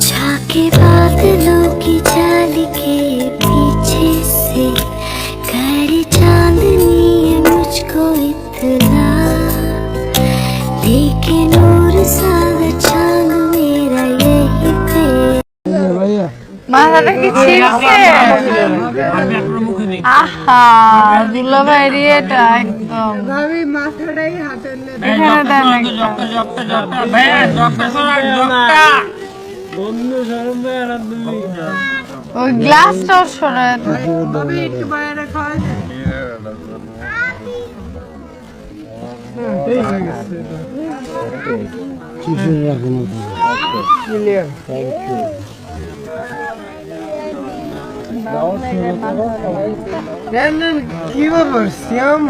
छाके बादलों की चाल के पीछे से कर चांदनी है मुझको इतना देखे नूर साग चाँद मेरा यही पे मारा की चीज़ से আহা দুলা ভাই এটা একদম। ভাবি মাথাটাই হাতের লেগে এখানে দেন একটা। ওই গ্লাসটাও সরায় ভাবি একটু বাইরে খাওয়া যায়? কি ব্যাপার শ্যাম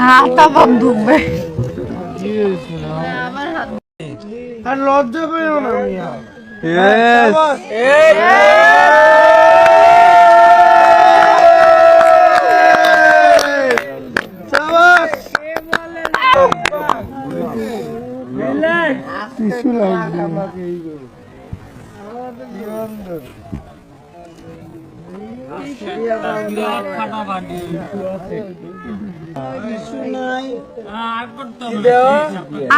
হাত আবার ডুববে আর লজ্জা পেও না মিয়া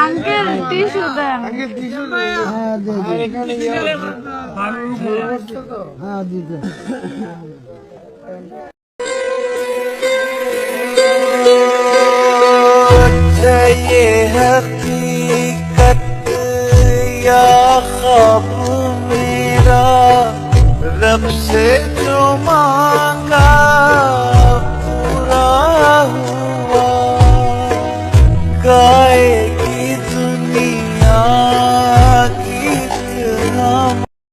আঙ্কেল টিস্যু দেন ये हकीकत या ख्वाब मेरा रब से जो मांगा